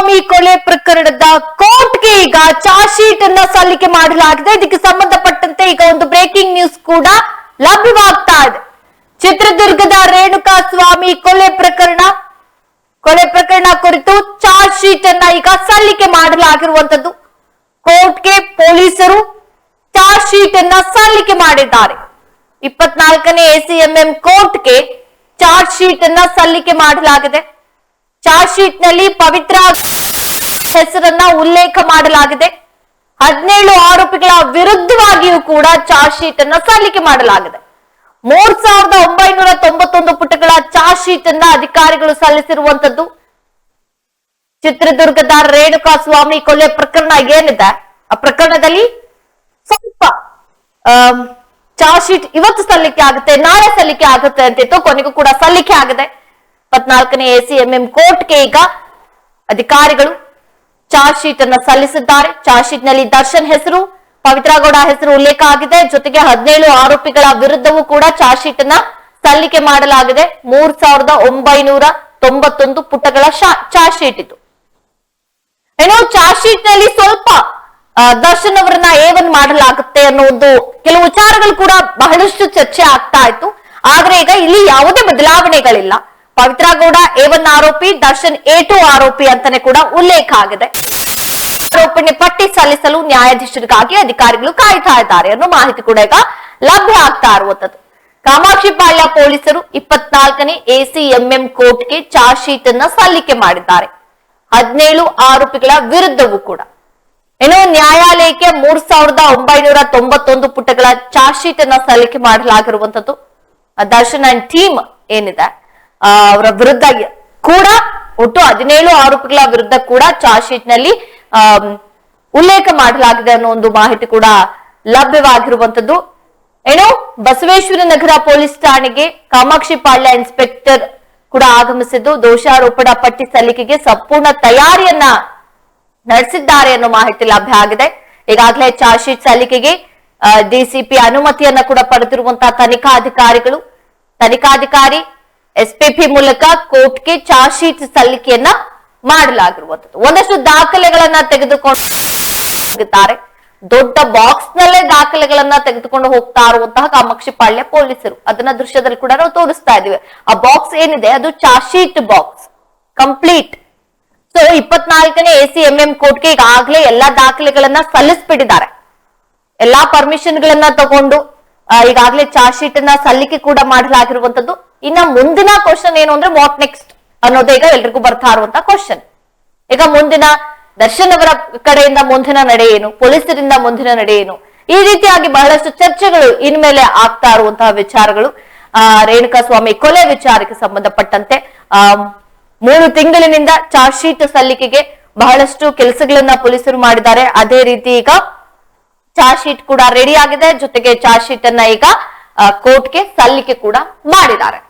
ಸ್ವಾಮಿ ಕೊಲೆ ಪ್ರಕರಣದ ಕೋರ್ಟ್ಗೆ ಈಗ ಚಾರ್ಜ್ ಶೀಟ್ ಅನ್ನ ಸಲ್ಲಿಕೆ ಮಾಡಲಾಗಿದೆ. ಇದಕ್ಕೆ ಸಂಬಂಧಪಟ್ಟಂತೆ ಈಗ ಒಂದು ಬ್ರೇಕಿಂಗ್ ನ್ಯೂಸ್ ಕೂಡ ಲಭ್ಯವಾಗ್ತಾ ಇದೆ. ಚಿತ್ರದುರ್ಗದ ರೇಣುಕಾ ಸ್ವಾಮಿ ಕೊಲೆ ಪ್ರಕರಣ ಕೊಲೆ ಪ್ರಕರಣ ಕುರಿತು ಚಾರ್ಜ್ ಶೀಟ್ ಅನ್ನ ಈಗ ಸಲ್ಲಿಕೆ ಮಾಡಲಾಗಿರುವಂತದ್ದು ಕೋರ್ಟ್ಗೆ ಪೊಲೀಸರು ಚಾರ್ಜ್ ಶೀಟ್ ಅನ್ನ ಸಲ್ಲಿಕೆ ಮಾಡಿದ್ದಾರೆ. ಇಪ್ಪತ್ನಾಲ್ಕನೇ ಎಸಿಎಂಎಂ ಕೋರ್ಟ್ಗೆ ಚಾರ್ಜ್ ಶೀಟ್ ಅನ್ನ ಸಲ್ಲಿಕೆ ಮಾಡಲಾಗಿದೆ. ಚಾರ್ಜ್ ಶೀಟ್ನಲ್ಲಿ ಪವಿತ್ರ ಹೆಸರನ್ನ ಉಲ್ಲೇಖ ಮಾಡಲಾಗಿದೆ. ಹದಿನೇಳು ಆರೋಪಿಗಳ ವಿರುದ್ಧವಾಗಿಯೂ ಕೂಡ ಚಾರ್ಜ್ ಶೀಟ್ ಅನ್ನ ಸಲ್ಲಿಕೆ ಮಾಡಲಾಗಿದೆ. ಮೂರ್ ಸಾವಿರದ ಒಂಬೈನೂರ ತೊಂಬತ್ತೊಂದು ಪುಟಗಳ ಚಾರ್ಜ್ ಶೀಟ್ ಅನ್ನ ಅಧಿಕಾರಿಗಳು ಸಲ್ಲಿಸಿರುವಂತದ್ದು ಚಿತ್ರದುರ್ಗದ ರೇಣುಕಾ ಸ್ವಾಮಿ ಕೊಲೆ ಪ್ರಕರಣ ಏನಿದೆ? ಆ ಪ್ರಕರಣದಲ್ಲಿ ಸ್ವಲ್ಪ ಚಾರ್ಜ್ ಶೀಟ್ ಇವತ್ತು ಸಲ್ಲಿಕೆ ಆಗುತ್ತೆ, ನಾಳೆ ಸಲ್ಲಿಕೆ ಆಗುತ್ತೆ ಅಂತಿತ್ತು. ಕೊನೆಗೂ ಕೂಡ ಸಲ್ಲಿಕೆ ಆಗಿದೆ. ಇಪ್ಪತ್ನಾಲ್ಕನೇ ಎಸಿಎಂಎಂ ಕೋರ್ಟ್ಗೆ ಈಗ ಅಧಿಕಾರಿಗಳು ಚಾರ್ಜ್ ಶೀಟ್ ಅನ್ನ ಸಲ್ಲಿಸಿದ್ದಾರೆ. ಚಾರ್ಜ್ ಶೀಟ್ನಲ್ಲಿ ದರ್ಶನ್ ಹೆಸರು, ಪವಿತ್ರಗೌಡ ಹೆಸರು ಉಲ್ಲೇಖ ಆಗಿದೆ. ಜೊತೆಗೆ ಹದಿನೇಳು ಆರೋಪಿಗಳ ವಿರುದ್ಧವೂ ಕೂಡ ಚಾರ್ಜ್ ಶೀಟ್ ಅನ್ನ ಸಲ್ಲಿಕೆ ಮಾಡಲಾಗಿದೆ. ಮೂರ್ ಸಾವಿರದ ಒಂಬೈನೂರ ತೊಂಬತ್ತೊಂದು ಪುಟಗಳ ಚಾರ್ಜ್ ಶೀಟ್ ಇದು. ಏನೋ ಚಾರ್ಜ್ ಶೀಟ್ನಲ್ಲಿ ಸ್ವಲ್ಪ ದರ್ಶನ್ ಅವರನ್ನ ಏವನ್ ಮಾಡಲಾಗುತ್ತೆ ಅನ್ನೋ ಒಂದು ಕೆಲವು ವಿಚಾರಗಳು ಕೂಡ ಬಹಳಷ್ಟು ಚರ್ಚೆ ಆಗ್ತಾ ಇತ್ತು. ಆದ್ರೆ ಈಗ ಇಲ್ಲಿ ಯಾವುದೇ ಬದಲಾವಣೆಗಳಿಲ್ಲ. ಪವಿತ್ರ ಗೌಡ ಒನ್ ಆರೋಪಿ, ದರ್ಶನ್ ಎ ಟು ಆರೋಪಿ ಅಂತಾನೆ ಕೂಡ ಉಲ್ಲೇಖ ಆಗಿದೆ. ಆರೋಪಣೆ ಪಟ್ಟಿ ಸಲ್ಲಿಸಲು ನ್ಯಾಯಾಧೀಶರಿಗಾಗಿ ಅಧಿಕಾರಿಗಳು ಕಾಯ್ತಾ ಇದ್ದಾರೆ ಅನ್ನೋ ಮಾಹಿತಿ ಕೂಡ ಈಗ ಲಭ್ಯ ಆಗ್ತಾ ಇರುವಂತದ್ದು ಕಾಮಾಕ್ಷಿ ಪಾಳ್ಯ ಪೊಲೀಸರು ಇಪ್ಪತ್ನಾಲ್ಕನೇ ಎಸಿಎಂಎಂ ಕೋರ್ಟ್ಗೆ ಚಾರ್ಜ್ ಶೀಟ್ ಅನ್ನ ಸಲ್ಲಿಕೆ ಮಾಡಿದ್ದಾರೆ. ಹದಿನೇಳು ಆರೋಪಿಗಳ ವಿರುದ್ಧವೂ ಕೂಡ. ಇನ್ನು ನ್ಯಾಯಾಲಯಕ್ಕೆ ಮೂರ್ ಸಾವಿರದ ಒಂಬೈನೂರ ತೊಂಬತ್ತೊಂದು ಪುಟಗಳ ಚಾರ್ಜ್ ಶೀಟ್ ಅನ್ನ ಸಲ್ಲಿಕೆ ಮಾಡಲಾಗಿರುವಂತದ್ದು ದರ್ಶನ್ ಅಂಡ್ ಟೀಮ್ ಏನಿದೆ? ಅವರ ವಿರುದ್ಧ ಕೂಡ ಒಟ್ಟು ಹದಿನೇಳು ಆರೋಪಿಗಳ ವಿರುದ್ಧ ಕೂಡ ಚಾರ್ಜ್ ಶೀಟ್ನಲ್ಲಿ ಉಲ್ಲೇಖ ಮಾಡಲಾಗಿದೆ ಅನ್ನೋ ಒಂದು ಮಾಹಿತಿ ಕೂಡ ಲಭ್ಯವಾಗಿರುವಂತದ್ದು ಏನು ಬಸವೇಶ್ವರ ನಗರ ಪೊಲೀಸ್ ಠಾಣೆಗೆ ಕಾಮಾಕ್ಷಿ ಪಾಳ್ಯ ಇನ್ಸ್ಪೆಕ್ಟರ್ ಕೂಡ ಆಗಮಿಸಿದ್ದು. ದೋಷಾರೋಪಣ ಪಟ್ಟಿ ಸಲ್ಲಿಕೆಗೆ ಸಂಪೂರ್ಣ ತಯಾರಿಯನ್ನ ನಡೆಸಿದ್ದಾರೆ ಅನ್ನೋ ಮಾಹಿತಿ ಲಭ್ಯ ಆಗಿದೆ. ಈಗಾಗಲೇ ಚಾರ್ಜ್ ಶೀಟ್ ಸಲ್ಲಿಕೆಗೆ ಡಿಸಿಪಿ ಅನುಮತಿಯನ್ನ ಕೂಡ ಪಡೆದಿರುವಂತಹ ತನಿಖಾಧಿಕಾರಿಗಳು, ತನಿಖಾಧಿಕಾರಿ ಎಸ್ಪಿಪಿ ಮೂಲಕ ಕೋರ್ಟ್ಗೆ ಚಾರ್ಜ್ ಶೀಟ್ ಸಲ್ಲಿಕೆಯನ್ನ ಮಾಡಲಾಗಿರುವಂತದ್ದು ಒಂದಷ್ಟು ದಾಖಲೆಗಳನ್ನ ಹೋಗುತ್ತಾರೆ. ದೊಡ್ಡ ಬಾಕ್ಸ್ ನಲ್ಲೇ ದಾಖಲೆಗಳನ್ನ ತೆಗೆದುಕೊಂಡು ಹೋಗ್ತಾ ಇರುವಂತಹ ಕಾಮಾಕ್ಷಿ ಪಾಳ್ಯ ಪೊಲೀಸರು. ಅದನ್ನ ದೃಶ್ಯದಲ್ಲಿ ಕೂಡ ನಾವು ತೋರಿಸ್ತಾ ಇದೀವಿ ಆ ಬಾಕ್ಸ್ ಏನಿದೆ? ಅದು charge sheet box. Complete. So, ಇಪ್ಪತ್ನಾಲ್ಕನೇ ಎ ಸಿ ಎಂ ಎಂ ಕೋರ್ಟ್ಗೆ ಈಗಾಗಲೇ ಎಲ್ಲಾ ದಾಖಲೆಗಳನ್ನ ಸಲ್ಲಿಸ್ಬಿಟ್ಟಿದ್ದಾರೆ. ಎಲ್ಲಾ ಪರ್ಮಿಷನ್ ಗಳನ್ನ ತಗೊಂಡು ಈಗಾಗಲೇ ಚಾರ್ಜ್ ಶೀಟ್ ಅನ್ನ ಸಲ್ಲಿಕೆ ಕೂಡ ಮಾಡಲಾಗಿರುವಂತದ್ದು ಇನ್ನ ಮುಂದಿನ ಕ್ವಶನ್ ಏನು ಅಂದ್ರೆ ವಾಟ್ ನೆಕ್ಸ್ಟ್ ಅನ್ನೋದೇ ಈಗ ಎಲ್ರಿಗೂ ಬರ್ತಾ ಇರುವಂತ ಕ್ವಶನ್ ಈಗ ಮುಂದಿನ ದರ್ಶನ್ ಅವರ ಕಡೆಯಿಂದ ಮುಂದಿನ ನಡೆ ಏನು? ಪೊಲೀಸರಿಂದ ಮುಂದಿನ ನಡೆ ಏನು? ಈ ರೀತಿಯಾಗಿ ಬಹಳಷ್ಟು ಚರ್ಚೆಗಳು ಇನ್ಮೇಲೆ ಆಗ್ತಾ ಇರುವಂತಹ ವಿಚಾರಗಳು. ಆ ರೇಣುಕಾ ಸ್ವಾಮಿ ಕೊಲೆ ವಿಚಾರಕ್ಕೆ ಸಂಬಂಧಪಟ್ಟಂತೆ, ಆ, ಮೂರು ತಿಂಗಳಿನಿಂದ ಚಾರ್ಜ್ ಶೀಟ್ ಸಲ್ಲಿಕೆಗೆ ಬಹಳಷ್ಟು ಕೆಲಸಗಳನ್ನ ಪೊಲೀಸರು ಮಾಡಿದ್ದಾರೆ. ಅದೇ ರೀತಿ ಈಗ ಚಾರ್ಜ್ ಶೀಟ್ ಕೂಡ ರೆಡಿ ಆಗಿದೆ. ಜೊತೆಗೆ ಚಾರ್ಜ್ ಶೀಟ್ ಅನ್ನ ಈಗ ಕೋರ್ಟ್ಗೆ ಸಲ್ಲಿಕೆ ಕೂಡ ಮಾಡಿದ್ದಾರೆ.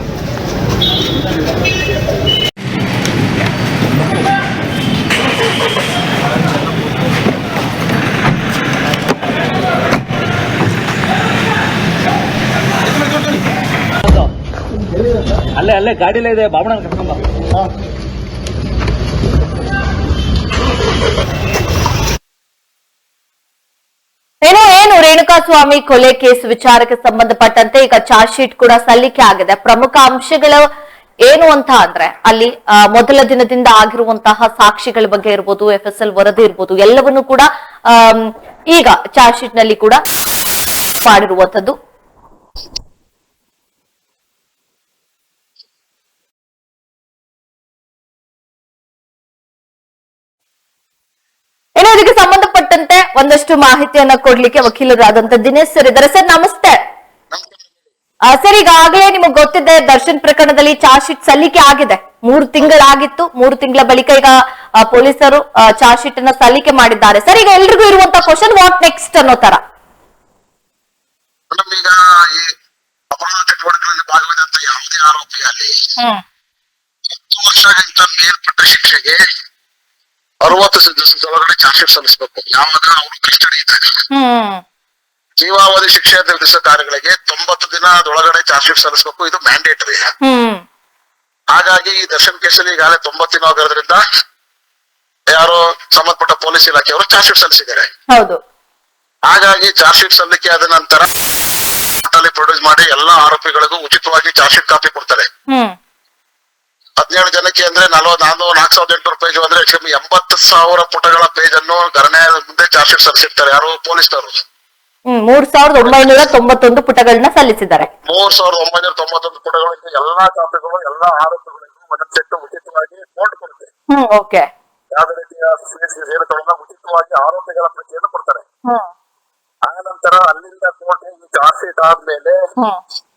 ಅಲ್ಲೇ ಗಾಡಿಲೇ ಇದೆ ಬಾಬಣ್ಣ ಕರ್ಕೊಂಬ ಏನೋ ಏನು ರೇಣುಕಾ ಸ್ವಾಮಿ ಕೊಲೆ ಕೇಸ್ ವಿಚಾರಕ್ಕೆ ಸಂಬಂಧಪಟ್ಟಂತೆ ಈಗ ಚಾರ್ಜ್ ಶೀಟ್ ಕೂಡ ಸಲ್ಲಿಕೆ ಆಗಿದೆ. ಪ್ರಮುಖ ಅಂಶಗಳು ಏನು ಅಂತ ಅಂದ್ರೆ ಅಲ್ಲಿ ಆ, ಮೊದಲ ದಿನದಿಂದ ಆಗಿರುವಂತಹ ಸಾಕ್ಷಿಗಳ ಬಗ್ಗೆ ಇರ್ಬೋದು ಎಫ್ ಎಸ್ ಎಲ್ ವರದಿ ಇರ್ಬೋದು ಎಲ್ಲವನ್ನು ಕೂಡ ಈಗ ಚಾರ್ಜ್ ಶೀಟ್ನಲ್ಲಿ ಕೂಡ ಮಾಡಿರುವಂತದ್ದು ಇನ್ನು ಇದಕ್ಕೆ ಸಂಬಂಧಪಟ್ಟಂತೆ ಒಂದಷ್ಟು ಮಾಹಿತಿಯನ್ನ ಕೊಡ್ಲಿಕ್ಕೆ ವಕೀಲರಾದಂತ ದಿನೇಶ್ ಸರ್ ಇದ್ದಾರೆ. ಸರ್ ನಮಸ್ತೆ. ಸರ್ ಈಗಾಗಲೇ ನಿಮಗೆ ಗೊತ್ತಿದೆ ದರ್ಶನ್ ಪ್ರಕರಣದಲ್ಲಿ ಚಾರ್ಜ್ ಶೀಟ್ ಸಲ್ಲಿಕೆ ಆಗಿದೆ. ಮೂರು ತಿಂಗಳಾಗಿತ್ತು. ಮೂರು ತಿಂಗಳ ಬಳಿಕ ಈಗ ಪೊಲೀಸರು ಚಾರ್ಜ್ ಶೀಟ್ ಅನ್ನ ಸಲ್ಲಿಕೆ ಮಾಡಿದ್ದಾರೆ. ಸರ್ ಈಗ ಎಲ್ರಿಗೂ ಇರುವಂತ ಕ್ವಶನ್ ವಾಟ್ ನೆಕ್ಸ್ಟ್ ಅನ್ನೋ ತರ ಈಗ ಈ ಅಪರಾಧ ಚಟುವಟಿಕೆಗಳಲ್ಲಿ ಭಾಗವಹಿಸಿದಂತ ಯಾವುದೇ ಆರೋಪಿಯಲ್ಲಿ ಹತ್ತು ವರ್ಷಕ್ಕಿಂತ ಮೇಲ್ಪಟ್ಟ ಶಿಕ್ಷೆಗೆ ಅರವತ್ತು ದಿವಸದ ಒಳಗಡೆ ಚಾರ್ಜ್ ಸಲ್ಲಿಸಬೇಕು. ಯಾವಾಗ ಅವರು ಕಸ್ಟಡಿ ಇದ್ದಾಗ. ಹ್ಮ್. ಜೀವಾವಧಿ ಶಿಕ್ಷೆ ಕಾರ್ಯಗಳಿಗೆ ತೊಂಬತ್ತು ದಿನದೊಳಗಡೆ ಚಾರ್ಜ್ ಶೀಟ್ ಸಲ್ಲಿಸಬೇಕು. ಇದು ಮ್ಯಾಂಡೇಟರಿ ಹಾಗಾಗಿ ಈ ದರ್ಶನ್ ಕೇಸಲ್ಲಿ ಈಗಾಗಲೇ ತೊಂಬತ್ತು ದಿನ ಆಗಿರೋದ್ರಿಂದ ಯಾರು ಸಂಬಂಧಪಟ್ಟ ಪೊಲೀಸ್ ಇಲಾಖೆಯವರು ಚಾರ್ಜ್ ಶೀಟ್ ಸಲ್ಲಿಸಿದ್ದಾರೆ. ಹಾಗಾಗಿ ಚಾರ್ಜ್ ಶೀಟ್ ಸಲ್ಲಿಕೆ ಆದ ನಂತರ ಪ್ರೊಡ್ಯೂಸ್ ಮಾಡಿ ಎಲ್ಲಾ ಆರೋಪಿಗಳಿಗೂ ಉಚಿತವಾಗಿ ಚಾರ್ಜ್ ಶೀಟ್ ಕಾಪಿ ಕೊಡ್ತಾರೆ. ಹದಿನೇಳು ಜನಕ್ಕೆ ಅಂದ್ರೆ ನಲವತ್ ನಾನು ನಾಲ್ಕು ಸಾವಿರದ ಎಂಟುನೂರು ಪೇಜ್ ಅಂದ್ರೆ ಕಮ್ಮಿ ಎಂಬತ್ತು ಸಾವಿರ ಪುಟಗಳ ಪೇಜ್ ಅನ್ನು ಗಣನೆ ಮುಂದೆ ಚಾರ್ಜ್ ಶೀಟ್ ಸಲ್ಲಿಸಿರ್ತಾರೆ. ಯಾರು? ಪೊಲೀಸ್ನವರು. ಹ್ಮ್ ಮೂರ್ ಸಾವಿರದ ಒಂಬೈನೂರ ತೊಂಬತ್ತೊಂದು ಪುಟಗಳನ್ನ ಸಲ್ಲಿಸಿದ್ದಾರೆ. ಮೂರ್ ಸಾವಿರದ ಒಂಬೈನೂರ ತೊಂಬತ್ತೊಂದು ಪುಟಗಳಿಗೆ ಎಲ್ಲಾ ಕಾಪಿಗಳು ಎಲ್ಲಾ ಆರೋಪಿಗಳಿಗೂ ಒಂದೊಂದು ಸೆಟ್ ಉಚಿತವಾಗಿ ಕೋರ್ಟ್ ಕೊಡುತ್ತೆ. ಹ್ಮ್ ಓಕೆ ಯಾವುದೇ ರೀತಿಯ ಸೇರಿಕೊಳ್ಳಲ್ಲ ಉಚಿತವಾಗಿ ಆರೋಪಿಗಳ ಪ್ರತಿಯನ್ನು ಕೊಡ್ತಾರೆ. ಹ್ಮ್. ಆ ನಂತರ ಅಲ್ಲಿಂದ ಕೋರ್ಟ್ ಚಾರ್ಜ್ ಶೀಟ್ ಆದ್ಮೇಲೆ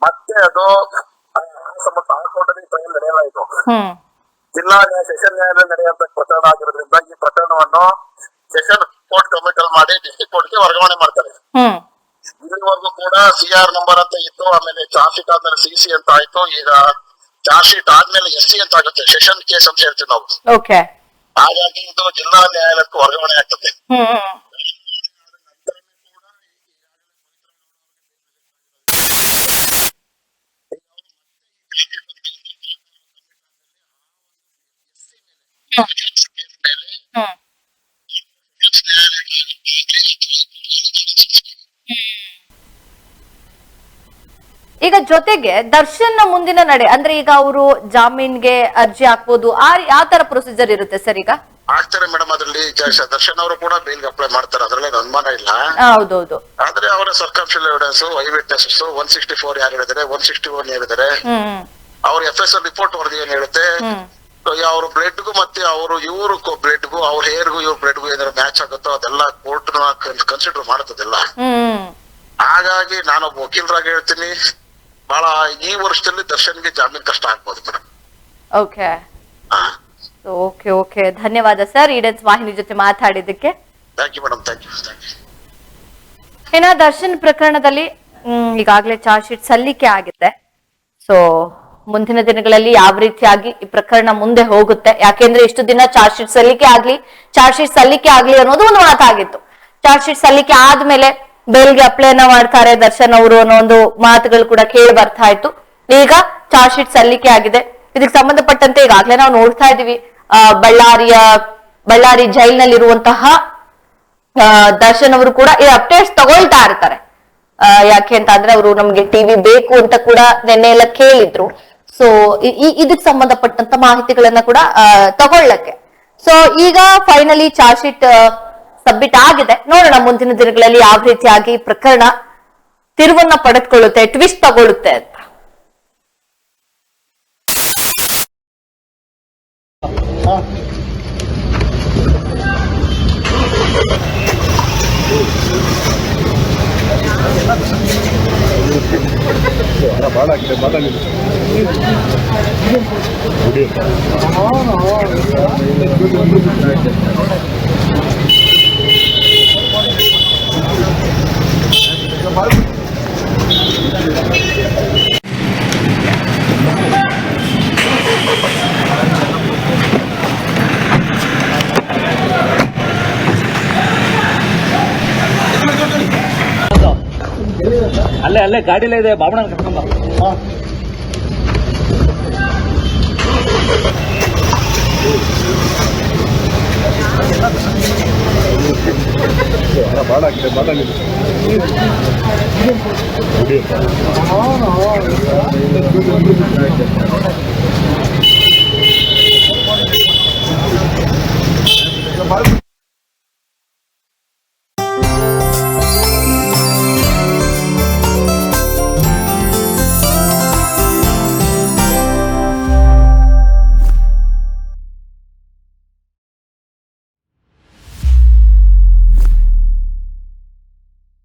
ಮತ್ತೆ ಅದು ಸಂಬಂಧ ಆ ಕೋರ್ಟಲ್ಲಿ ಟ್ರಯಲ್ ನಡೆಯಲಾಯಿತು ಜಿಲ್ಲಾ ಸೆಷನ್ ನ್ಯಾಯಾಲಯ ನಡೆಯುವಂತ ಪ್ರಕರಣ ಆಗಿರೋದ್ರಿಂದ ಈ ಪ್ರಕರಣವನ್ನು ಸೆಷನ್ ಕೋರ್ಟ್ ಕಮಿಟಲ್ ಮಾಡಿ ಡಿಸ್ಟ್ರಿಕ್ಟ್ ಕೋರ್ಟ್ಗೆ ವರ್ಗಾವಣೆ ಮಾಡ್ತಾರೆ. ಇಲ್ಲಿವರೆಗೂ ಕೂಡ ಸಿ ಆರ್ ನಂಬರ್ ಅಂತ ಇತ್ತು ಆಮೇಲೆ ಚಾರ್ಜ್ ಶೀಟ್ ಆದ್ಮೇಲೆ ಸಿ ಸಿ ಅಂತ ಆಯ್ತು ಈಗ ಚಾರ್ಜ್ ಶೀಟ್ ಆದ್ಮೇಲೆ ಎಸ್ ಸಿ ಅಂತ ಆಗುತ್ತೆ ಸೆಷನ್ ಕೇಸ್ ಅಂತ ಹೇಳ್ತೀವಿ ನಾವು. ಹಾಗಾಗಿ ಇದು ಜಿಲ್ಲಾ ನ್ಯಾಯಾಲಯಕ್ಕೆ ವರ್ಗಾವಣೆ ಆಗ್ತದೆ. ಹ್ಮ್. ಹ್ಮ್ ಹ್ಮ್ ಈಗ ಜೊತೆಗೆ ದರ್ಶನ್ ಮುಂದಿನ ನಡೆ ಅಂದ್ರೆ ಈಗ ಅವರು ಜಾಮೀನ್ಗೆ ಅರ್ಜಿ ಹಾಕ್ಬೋದು ಆ ತರ ಪ್ರೊಸೀಜರ್ ಇರುತ್ತೆ ಸರ್ ಈಗ? ಆಗ್ತಾರೆ ಮೇಡಮ್ ಅದರಲ್ಲಿ ದರ್ಶನ್ ಅವರು ಕೂಡ ಬೇಲ್ಗೆ ಅಪ್ಲೈ ಮಾಡ್ತಾರೆ ಅದರಲ್ಲಿ ಅನುಮಾನ ಇಲ್ಲ. ಹೌದೌದು. ಆದ್ರೆ ಅವರ circumstantial evidence eye witnesses one sixty four ಯಾರು ಹೇಳಿದ್ದಾರೆ ಒನ್ ಸಿಕ್ಸ್ಟಿ ಒನ್ ಹೇಳಿದ್ದಾರೆ ಅವ್ರ ಎಫ್ ಎಸ್ ರಿಪೋರ್ಟ್ ವರದಿ ಏನ್ ಹೇಳುತ್ತೆ ಅವ್ರ ಬ್ಲಡ್ಗೂ ಮತ್ತೆ ಅವರು ಇವರು ಬ್ಲಡ್ಗೂ ಅವ್ರ ಹೇರ್ಗೂ ಇವ್ರ ಬ್ಲಡ್ಗೂ ಏನಾದ್ರು ಮ್ಯಾಚ್ ಆಗುತ್ತೋ ಅದೆಲ್ಲ ಕೋರ್ಟ್ ಕನ್ಸಿಡರ್ ಮಾಡುತ್ತದೆಲ್ಲ ಹಾಗಾಗಿ ನಾನು ವಕೀಲರಾಗಿ ಹೇಳ್ತೀನಿ. ಬಹಳ ಈ ವರ್ಷದಲ್ಲಿ ದರ್ಶನ್ಗೆ ಜಾಮೀನ್ ಕಷ್ಟ ಆಗ್ಬೋದು ಮೇಡಮ್ ಓಕೆ ಓಕೆ ಓಕೆ ಧನ್ಯವಾದ ಸರ್ ಈಡನ್ಸ್ ವಾಹಿನಿ ಜೊತೆ ಮಾತಾಡಿದ್ದಕ್ಕೆ. Thank you madam thank you ಇನ್ನ ದರ್ಶನ್ ಪ್ರಕರಣದಲ್ಲಿ ಈಗಾಗಲೇ ಚಾರ್ಜ್ ಶೀಟ್ ಸಲ್ಲಿಕೆ ಆಗಿದೆ. ಸೊ ಮುಂದಿನ ದಿನಗಳಲ್ಲಿ ಯಾವ ರೀತಿಯಾಗಿ ಈ ಪ್ರಕರಣ ಮುಂದೆ ಹೋಗುತ್ತೆ? ಯಾಕೆಂದ್ರೆ ಇಷ್ಟು ದಿನ ಚಾರ್ಜ್ ಶೀಟ್ ಸಲ್ಲಿಕೆ ಆಗ್ಲಿ ಚಾರ್ಜ್ ಶೀಟ್ ಸಲ್ಲಿಕೆ ಆಗ್ಲಿ ಅನ್ನೋದು ಒಂದು ಮಾತಾಗಿತ್ತು ಚಾರ್ಜ್ ಶೀಟ್ ಸಲ್ಲಿಕೆ ಆದ್ಮೇಲೆ ಬೇಲ್ಗೆ ಅಪ್ಲೈನ ಮಾಡ್ತಾರೆ, ದರ್ಶನ್ ಅವರು ಅನ್ನೋ ಒಂದು ಮಾತುಗಳು ಕೂಡ ಕೇಳಿ ಬರ್ತಾ ಇತ್ತು. ಈಗ ಚಾರ್ಜ್ ಶೀಟ್ ಸಲ್ಲಿಕೆ ಆಗಿದೆ. ಇದಕ್ಕೆ ಸಂಬಂಧಪಟ್ಟಂತೆ ಈಗಾಗಲೇ ನಾವು ನೋಡ್ತಾ ಇದೀವಿ ಬಳ್ಳಾರಿಯ, ಬಳ್ಳಾರಿ ಜೈಲ್ನಲ್ಲಿರುವಂತಹ ದರ್ಶನ್ ಅವರು ಕೂಡ ಈ ಅಪ್ಡೇಟ್ಸ್ ತಗೊಳ್ತಾ ಇರ್ತಾರೆ. ಯಾಕೆ ಅಂತ ಅಂದ್ರೆ ಅವರು ನಮ್ಗೆ ಟಿವಿ ಬೇಕು ಅಂತ ಕೂಡ ನಿನ್ನೆ ಎಲ್ಲ ಕೇಳಿದ್ರು. ಸೊ ಇದಕ್ ಸಂಬಂಧಪಟ್ಟಂತ ಮಾಹಿತಿಗಳನ್ನ ಕೂಡ ತಗೊಳ್ಳಕ್ಕೆ. ಸೊ ಈಗ ಫೈನಲಿ ಚಾರ್ಜ್ ಶೀಟ್ ಸಬ್ಮಿಟ್ ಆಗಿದೆ. ನೋಡೋಣ ಮುಂದಿನ ದಿನಗಳಲ್ಲಿ ಯಾವ ರೀತಿಯಾಗಿ ಪ್ರಕರಣ ತಿರುವನ್ನ ಪಡೆದುಕೊಳ್ಳುತ್ತೆ ಟ್ವಿಸ್ಟ್ ತಗೊಳ್ಳುತ್ತೆ ಅಂತ. ಅಲ್ಲೇ ಅಲ್ಲೇ ಗಾಡಿಲೇ ಇದೆ Babanna trabalho aqui, trabalho ali. Bonita. Trabalho.